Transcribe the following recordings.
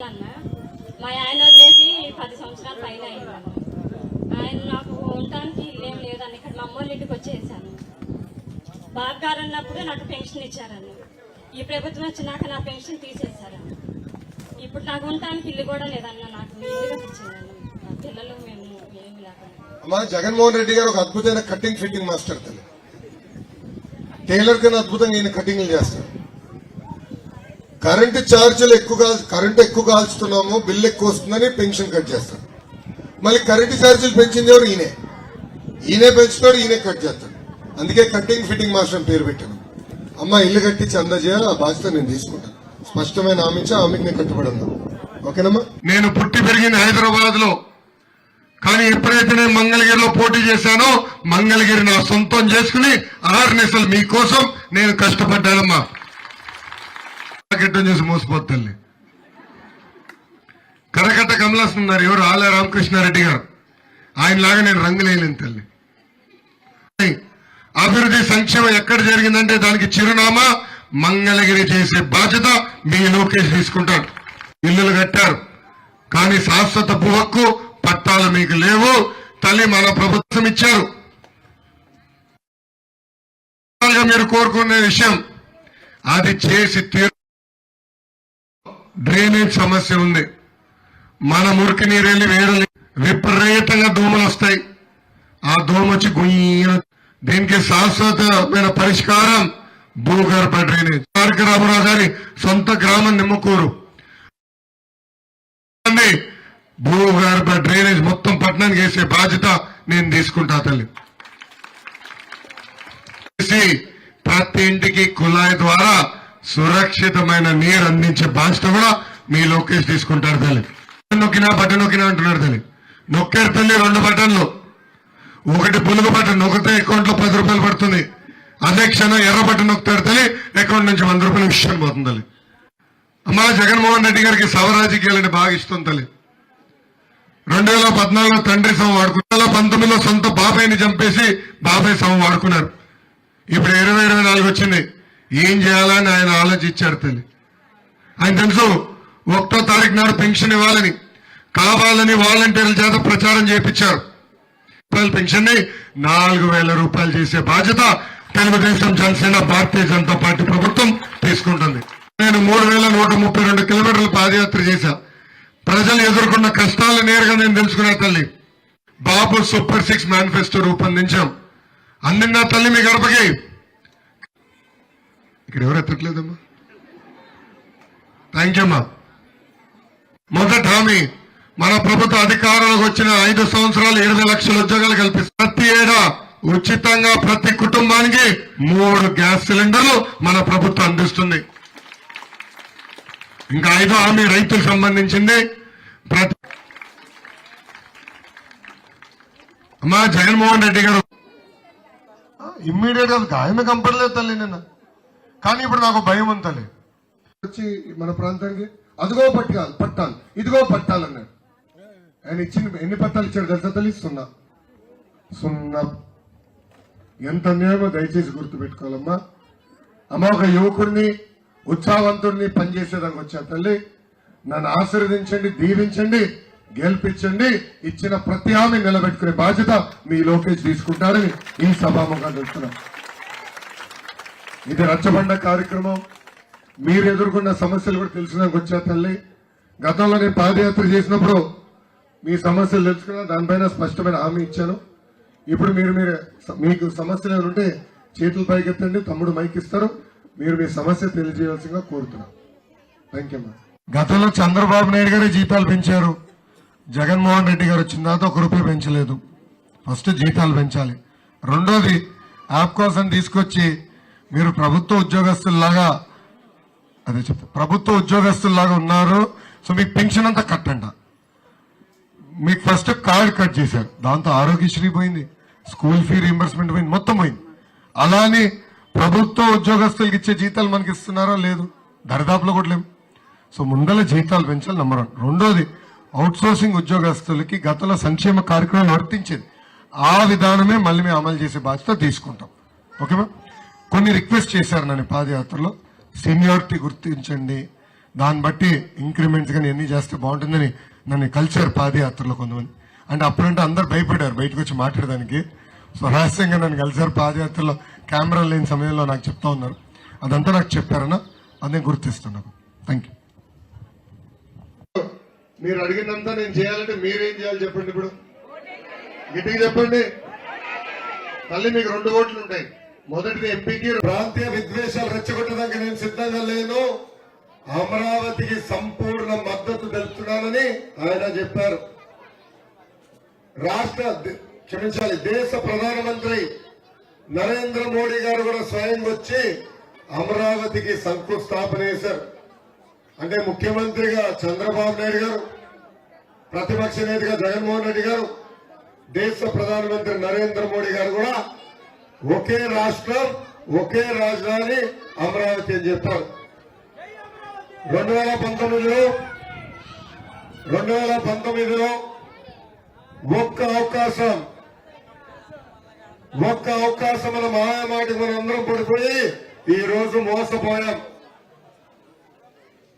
మా ఆయన వదిలేసి పది సంవత్సరాల పైన అయ్యాను ఆయన నాకు ఉండటానికి ఇల్లేం లేదన్న ఇక్కడ మా అమ్మోళ్ళ ఇంటికి వచ్చేసాను. బాగారు అన్నప్పుడు నాకు పెన్షన్ ఇచ్చారన్న ఈ ప్రభుత్వం వచ్చినాక నా పెన్షన్ తీసేశారన్న ఇప్పుడు నాకు ఉండటానికి ఇల్లు కూడా లేదన్న నాకు ఇల్లు కట్టించిందన్న నా పిల్లలు మేము ఏమి లేకుండా. జగన్మోహన్ రెడ్డి గారు ఒక అద్భుతమైన కటింగ్ ఫిట్టింగ్ మాస్టర్ తల్లి. టైలర్ కన్నా అద్భుతంగా ఈయన కటింగ్లు చేస్తారు. కరెంటు ఛార్జీలు ఎక్కువ కాల్- కరెంట్ ఎక్కువ కాల్చుతున్నాము బిల్లు ఎక్కువ వస్తుందని పెన్షన్ కట్ చేస్తాడు మళ్ళీ కరెంటు ఛార్జీలు పెంచింది ఎవరు? ఈయనే. ఈయనే పెంచుతాడు ఈయనే కట్ చేస్తాడు. అందుకే కటింగ్ ఫిట్టింగ్ మాస్టర్ పేరు పెట్టాను. అమ్మ ఇల్లు కట్టించి అందజేయాలి ఆ బాధ్యత నేను తీసుకుంటాను. స్పష్టమైన హామీ ఇచ్చి ఆ నేను కట్టుబడి ఉన్నాను. ఓకేనమ్మా? నేను పుట్టి పెరిగింది హైదరాబాద్లో కానీ ఎప్పుడైతే నేను మంగళగిరిలో పోటీ చేశానో మంగళగిరి నా సొంతం చేసుకుని ఆర్నెసలు మీకోసం నేను కష్టపడ్డానమ్మా. గిడ్డం చూసి మోసపోతుంది కరకట్ట కమలాస్తున్నారు ఎవరు? ఆల రామకృష్ణారెడ్డి గారు. ఆయనలాగా నేను రంగులేయలేను తల్లి. అభివృద్ధి సంక్షేమం ఎక్కడ జరిగిందంటే దానికి చిరునామా మంగళగిరి చేసే బాధ్యత మీ లోకేష్ తీసుకుంటాడు. ఇల్లులు కట్టారు. కానీ శాశ్వత భూ హక్కు పట్టాలు మీకు లేవు. తల్లి మన ప్రభుత్వం ఇచ్చారు. మీరు కోరుకునే విషయం అది చేసి తీరు డ్రైనేజ్ సమస్య ఉంది. మన మురికి నీరు వెళ్ళి వేరే విపరీతంగా దోమలు వస్తాయి. ఆ దోమ వచ్చి గుయ్య దీనికి శాశ్వతమైన పరిష్కారం భూగర్భ డ్రైనేజ్. తారక రామారావు గారి సొంత గ్రామం నిమ్మకూరు. అండి, భూగర్భ డ్రైనేజ్ మొత్తం పట్టణానికి వేసే బాధ్యత నేను తీసుకుంటా తల్లి. ప్రతి ఇంటికి కుళాయి ద్వారా సురక్షితమైన నీరు అందించే బాధ్యత కూడా మీ లోకేష్ తీసుకుంటారు తల్లి. నొక్కినా బటన్ నొక్కినా అంటున్నారు తల్లి. నొక్కారు తల్లి రెండు బటన్లు. ఒకటి పులుగు బటన్ నొక్కితే అకౌంట్లో పది రూపాయలు పడుతుంది. అదే క్షణం ఎర్ర బటన్ నొక్కుతారు తల్లి అకౌంట్ నుంచి వంద రూపాయలు విషయం పోతుంది తల్లి. అమ్మా జగన్మోహన్ రెడ్డి గారికి సవరాజకీయాలని బాగా ఇష్టం తల్లి. రెండు వేల పద్నాలుగులో తండ్రి సమ వాడుకున్నారు. రెండు వేల పంతొమ్మిదిలో సొంత బాబాయ్ని చంపేసి బాబాయ్ సమ వాడుకున్నారు. ఇప్పుడు ఇరవై ఇరవై నాలుగు వచ్చింది. ఏం చేయాలని ఆయన ఆలోచించారు తల్లి. ఆయన తెలుసు ఒకటో తారీఖు నాడు పెన్షన్ ఇవ్వాలని కావాలని వాలంటీర్ల చేత ప్రచారం చేపించారు. రూపాయల పెన్షన్ని నాలుగు వేల రూపాయలు చేసే బాధ్యత తెలుగుదేశం జనసేన భారతీయ జనతా పార్టీ ప్రభుత్వం తీసుకుంటుంది. నేను మూడు వేల నూట ముప్పై రెండు కిలోమీటర్ల పాదయాత్ర చేశా. ప్రజలు ఎదుర్కొన్న కష్టాలు నేరుగా నేను తెలుసుకున్నా తల్లి. బాబు సూపర్ సిక్స్ మేనిఫెస్టో రూపొందించాం. అందిందా తల్లి మీ గడపకి? ఇక్కడ ఎవరు ఎత్తట్లేదమ్మా? థ్యాంక్ యూ అమ్మా. మొదటి హామీ మన ప్రభుత్వ అధికారంలోకి వచ్చిన ఐదు సంవత్సరాలు ఇరవై లక్షల ఉద్యోగాలు కల్పిస్తారు ప్రతి ఏడా ఉచితంగా ప్రతి కుటుంబానికి మూడు గ్యాస్ సిలిండర్లు మన ప్రభుత్వం అందిస్తుంది. ఇంకా ఐదో హామీ రైతులకు సంబంధించింది. ప్రతి అమ్మా జగన్మోహన్ రెడ్డి గారు. ఇమ్మీడియట్గా ఆయన కంపడలేదు తల్లి నిన్న. కానీ ఇప్పుడు నాకు భయం అంతలే తల్లి వచ్చి మన ప్రాంతానికి అదిగో పట్టాలి పట్టాలి ఇదిగో పట్టాలన్నాడు ఆయన ఇచ్చిన ఎన్ని పట్టాలు ఇచ్చాడు తెలుసా తల్లి? సున్నా. సున్నా. ఎంత అన్యాయమో దయచేసి గుర్తుపెట్టుకోవాలమ్మా. అమ్మ ఒక యువకుడిని ఉత్సాహవంతుడిని పనిచేసేదానికి వచ్చా తల్లి? నన్ను ఆశీర్వదించండి దీవించండి గెలిపించండి ఇచ్చిన ప్రతి హామీ నిలబెట్టుకునే బాధ్యత మీ లోకేష్ తీసుకుంటారని ఈ సభాముఖంగా చెప్తున్నాను ఇది రచ్చబండ కార్యక్రమం. మీరు ఎదుర్కొన్న సమస్యలు కూడా తెలిసినాక వచ్చా తల్లి. గతంలో నేను పాదయాత్ర చేసినప్పుడు మీ సమస్యలు తెలుసుకున్నా దానిపైన స్పష్టమైన హామీ ఇచ్చాను. ఇప్పుడు మీరు మీరు మీకు సమస్యలు ఏమైనా ఉంటే చేతులు పైకెత్తండి తమ్ముడు మైక్ ఇస్తారు. మీరు మీ సమస్య తెలియజేయాల్సిందిగా కోరుతున్నాం. థ్యాంక్ యూ గతంలో చంద్రబాబు నాయుడు గారే జీతాలు పెంచారు. జగన్మోహన్ రెడ్డి గారు వచ్చిన తర్వాత ఒక రూపాయి పెంచలేదు. ఫస్ట్ జీతాలు పెంచాలి. రెండోది యాప్ కోసం తీసుకొచ్చి మీరు ప్రభుత్వ ఉద్యోగస్తుల్లాగా అదే చెప్తా ప్రభుత్వ ఉద్యోగస్తుల్లాగా ఉన్నారు సో మీకు పెన్షన్ అంతా కట్టంట. మీకు ఫస్ట్ కార్డ్ కట్ చేశారు. దాంతో ఆరోగ్యశ్రీ పోయింది స్కూల్ ఫీ రీంబర్స్మెంట్ పోయింది మొత్తం పోయింది. అలానే ప్రభుత్వ ఉద్యోగస్తులకి ఇచ్చే జీతాలు మనకి ఇస్తున్నారా లేదు? దరిదాపులో కూడా లేవు. సో ముందల జీతాలు పెంచాలి నెంబర్ వన్ రెండోది అవుట్ సోర్సింగ్ ఉద్యోగస్తులకి గతంలో సంక్షేమ కార్యక్రమం వర్తించేది. ఆ విధానమే మళ్ళీ మేము అమలు చేసే బాధ్యత తీసుకుంటాం. ఓకేమా కొన్ని రిక్వెస్ట్ చేశారు నన్ను పాదయాత్రలో. సీనియారిటీ గుర్తించండి. దాన్ని బట్టి ఇంక్రిమెంట్స్ కానీ ఎన్ని చేస్తే బాగుంటుందని నన్ను కలిసారు పాదయాత్రలో కొంతమంది. అంటే అప్పుడంటే అందరు భయపడ్డారు బయటకు వచ్చి మాట్లాడడానికి. సో రహస్యంగా నన్ను కలిసారు పాదయాత్రలో. కెమెరా లేని సమయంలో నాకు చెప్తా ఉన్నారు. అదంతా నాకు చెప్పారన్నా అదే గుర్తిస్తున్నాను థ్యాంక్ యూ మీరు అడిగినంత నేను చేయాలంటే మీరేం చేయాలి చెప్పండి ఇప్పుడు? గట్టిగా చెప్పండి. తల్లి మీకు రెండు ఓట్లు ఉంటాయి మొదటిది ఎంపీకి ప్రాంతీయ విద్వేషాలు రెచ్చగొట్టడానికి నేను సిద్ధంగా లేను. అమరావతికి సంపూర్ణ మద్దతు తెలుపుతున్నానని ఆయన చెప్పారు. రాష్ట్ర క్షమించాలి దేశ ప్రధానమంత్రి నరేంద్ర మోడీ గారు కూడా స్వయం వచ్చి అమరావతికి శంకుస్థాపన చేశారు. అంటే ముఖ్యమంత్రిగా చంద్రబాబు నాయుడు గారు ప్రతిపక్ష నేతగా జగన్మోహన్ రెడ్డి గారు దేశ ప్రధానమంత్రి నరేంద్ర మోడీ గారు కూడా ఒకే రాష్ట్రం ఒకే రాజధాని అమరావతి అని చెప్పారు. రెండు వేల పంతొమ్మిదిలో రెండు వేల పంతొమ్మిదిలో ఒక్క అవకాశం ఒక్క అవకాశం మన మాయమాటికి మనం అందరం పడిపోయి ఈ రోజు మోసపోయాం.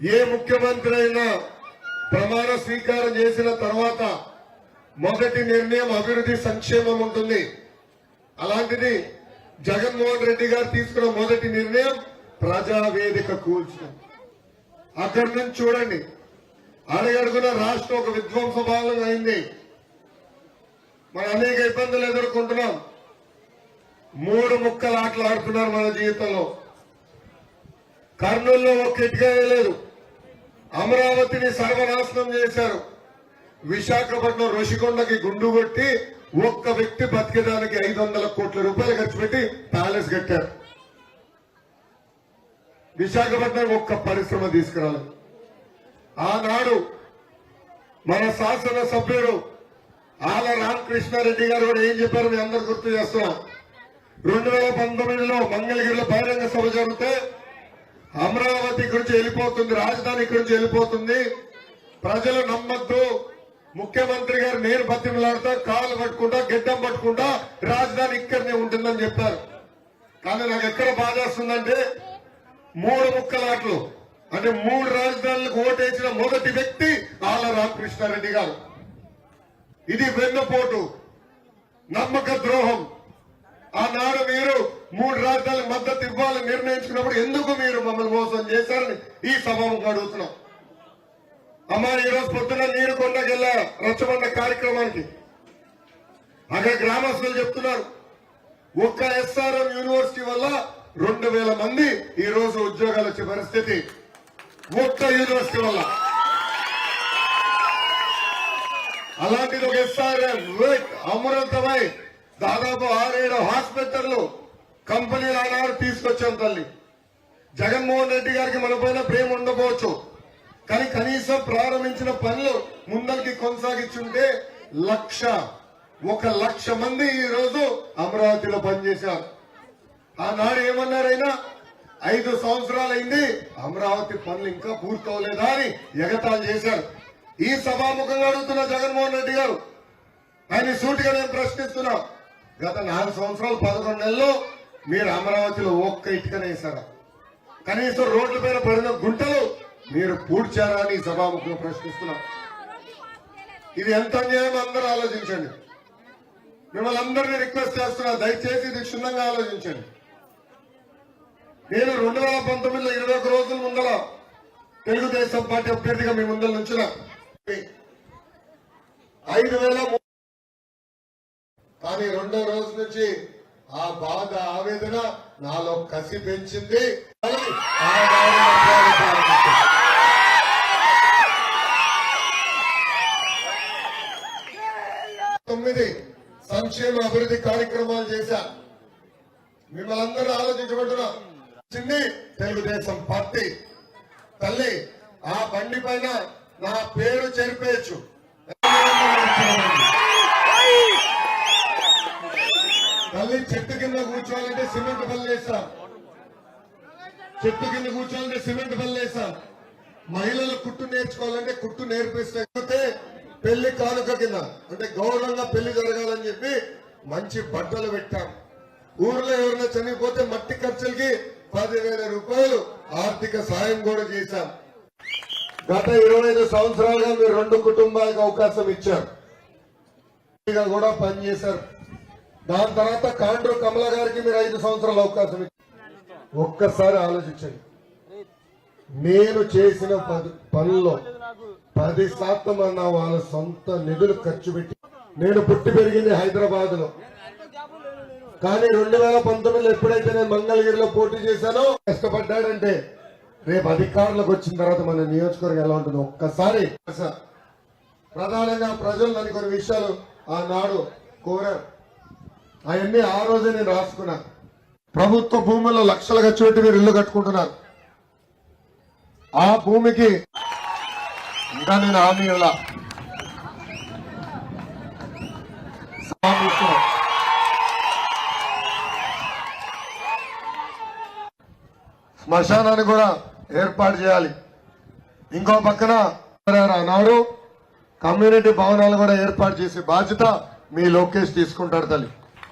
ఏ ముఖ్యమంత్రి అయినా ప్రమాణ స్వీకారం చేసిన తర్వాత మొదటి నిర్ణయం అభివృద్ధి సంక్షేమం ఉంటుంది. అలాంటిది జగన్మోహన్ రెడ్డి గారు తీసుకున్న మొదటి నిర్ణయం ప్రజావేదిక కూల్చడం. అక్కడి నుంచి చూడండి. అడగడుగున రాష్ట్రం ఒక విధ్వంస భాగం అయింది. మనం అనేక ఇబ్బందులు ఎదుర్కొంటున్నాం. మూడు ముక్కలు ఆటలు ఆడుతున్నారు మన జీవితంలో. కర్నూలులో ఒక ఇటుక అమరావతిని సర్వనాశనం చేశారు. విశాఖపట్నం రుషికొండకి గుండు కొట్టి ఒక్క వ్యక్తి బతికేదానికి ఐదు వందల కోట్ల రూపాయలు ఖర్చు పెట్టి ప్యాలెస్ కట్టారు. విశాఖపట్నం ఒక్క పరిశ్రమ తీసుకురాలేదు ఆనాడు మన శాసన సభ్యుడు ఆల రామకృష్ణారెడ్డి గారు కూడా ఏం చెప్పారు మీ అందరు గుర్తు చేస్తున్నాం. రెండు వేల పంతొమ్మిదిలో మంగళగిరిలో బహిరంగ సభ జరిగితే అమరావతి ఇక్కడి నుంచి వెళ్ళిపోతుంది రాజధాని ఇక్కడి నుంచి వెళ్ళిపోతుంది. ప్రజలు నమ్మద్దు. ముఖ్యమంత్రి గారు నేను బతిమలాడుతా కాలు పట్టుకుంటా గెడ్డం పట్టుకుంటా రాజధాని ఇక్కడనే ఉంటుందని చెప్పారు. కానీ నాకు ఎక్కడ బాధేస్తుందంటే మూడు ముక్కలాట్లు అంటే మూడు రాజధానులకు ఓటేసిన మొదటి వ్యక్తి ఆల రామకృష్ణారెడ్డి గారు. ఇది వెన్నుపోటు నమ్మక ద్రోహం. ఆనాడు మీరు మూడు రాజధానులకు మద్దతు ఇవ్వాలని నిర్ణయించుకున్నప్పుడు ఎందుకు మీరు మమ్మల్ని మోసం చేశారని ఈ సభకు అడుగుతున్నాం. అమ్మా ఈరోజు పొద్దున నీరు కొండకెళ్ళా రచ్చబండ కార్యక్రమానికి. అక్కడ గ్రామస్తులు చెప్తున్నారు ఒక్క ఎస్ఆర్ఎం యూనివర్సిటీ వల్ల రెండు వేల మంది ఈ రోజు ఉద్యోగాలు వచ్చే పరిస్థితి. ఒక్క యూనివర్సిటీ వల్ల. అలాంటిది ఒక ఎస్ఆర్ఎం అమృతమై దాదాపు ఆరేడు హాస్పిటల్లు కంపెనీలు ఆనాడు తీసుకొచ్చాం తల్లి. జగన్మోహన్ రెడ్డి గారికి మన పైన ప్రేమ ఉండకపోవచ్చు. కానీ కనీసం ప్రారంభించిన పనులు ముందరికి కొనసాగించుంటే లక్ష ఒక లక్ష మంది ఈ రోజు అమరావతిలో పనిచేశారు. ఆనాడు ఏమన్నారైనా ఐదు సంవత్సరాలైంది అమరావతి పనులు ఇంకా పూర్తవలేదా అని ఎగతాలు చేశారు. ఈ సభాముఖంగా అడుగుతున్న జగన్మోహన్ రెడ్డి గారు ఆయన సూటిగా నేను ప్రశ్నిస్తున్నా గత నాలుగు సంవత్సరాలు పదకొండు నెలల్లో మీరు అమరావతిలో ఒక్క ఇటుకనేసారా కనీసం రోడ్ల పైన పడిన గుంటలు మీరు పూడ్చారా అని ఈ సభాముఖంగా ప్రశ్నిస్తున్నా. ఇది ఎంత అన్యాయం అందరూ ఆలోచించండి. మిమ్మల్ని అందరినీ రిక్వెస్ట్ చేస్తున్నా దయచేసి ఇది క్షుణ్ణంగా ఆలోచించండి. నేను రెండు వేల పంతొమ్మిదిలో ఇరవై ఒక రోజుల ముందర తెలుగుదేశం పార్టీ అభ్యర్థిగా మీ ముందర నుంచిన ఐదు వేల కానీ రెండో రోజు నుంచి ఆ బాధ ఆవేదన నాలో కసి పెంచింది. సంక్షేమ అభివృద్ధి కార్యక్రమాలు చేశా. మిమ్మల్ని అందరూ ఆలోచించబడుతున్నా తెలుగుదేశం పార్టీ. తల్లి ఆ బండి పైన నా పేరు చేర్పేయచ్చు. తల్లి చెట్టు కింద కూర్చోవాలంటే సిమెంట్ బల్ల వేస్తాం. చెట్టు కింద కూర్చోవాలంటే సిమెంట్ బల్ల వేస్తాం. మహిళలు కుట్టు నేర్చుకోవాలంటే కుట్టు నేర్పిస్తే. పెళ్ళి కానుక కింద అంటే గౌరవంగా పెళ్ళి జరగాలని చెప్పి మంచి బట్టలు పెట్టాం. ఊర్లో ఎవరైనా చనిపోతే మట్టి ఖర్చులకి పదివేల రూపాయలు ఆర్థిక సాయం కూడా చేశాం. గత ఇరవై ఐదు సంవత్సరాలుగా మీరు రెండు కుటుంబాలకు అవకాశం ఇచ్చారు. కూడా పనిచేశారు. దాని తర్వాత కాండ్రు కమల గారికి మీరు ఐదు సంవత్సరాలు అవకాశం ఇచ్చారు. ఒక్కసారి ఆలోచించండి. నేను చేసిన పనుల్లో పది శాతం అన్న వాళ్ళ సొంత నిధులు ఖర్చు పెట్టి నేను పుట్టి పెరిగింది హైదరాబాద్లో కానీ రెండు వేల పంతొమ్మిదిలో ఎప్పుడైతే నేను మంగళగిరిలో పోటీ చేశానో కష్టపడ్డాడంటే రేపు అధికారంలోకి వచ్చిన తర్వాత మన నియోజకవర్గం ఎలా ఉంటుంది ఒక్కసారి ప్రధానంగా ప్రజలు అని కొన్ని విషయాలు ఆనాడు కోరారు. అవన్నీ ఆ రోజే నేను రాసుకున్నా ప్రభుత్వ భూముల్లో లక్షలు ఖర్చు పెట్టి మీరు ఇల్లు కట్టుకుంటున్నారు. ఆ భూమికి ఇంకా నేను హామీ ఇవ్వలా శ్మశానాన్ని కూడా ఏర్పాటు చేయాలి. ఇంకో పక్కన అన్నారు కమ్యూనిటీ భవనాలు కూడా ఏర్పాటు చేసే బాధ్యత మీ లోకేష్ తీసుకుంటాడు తల్లి.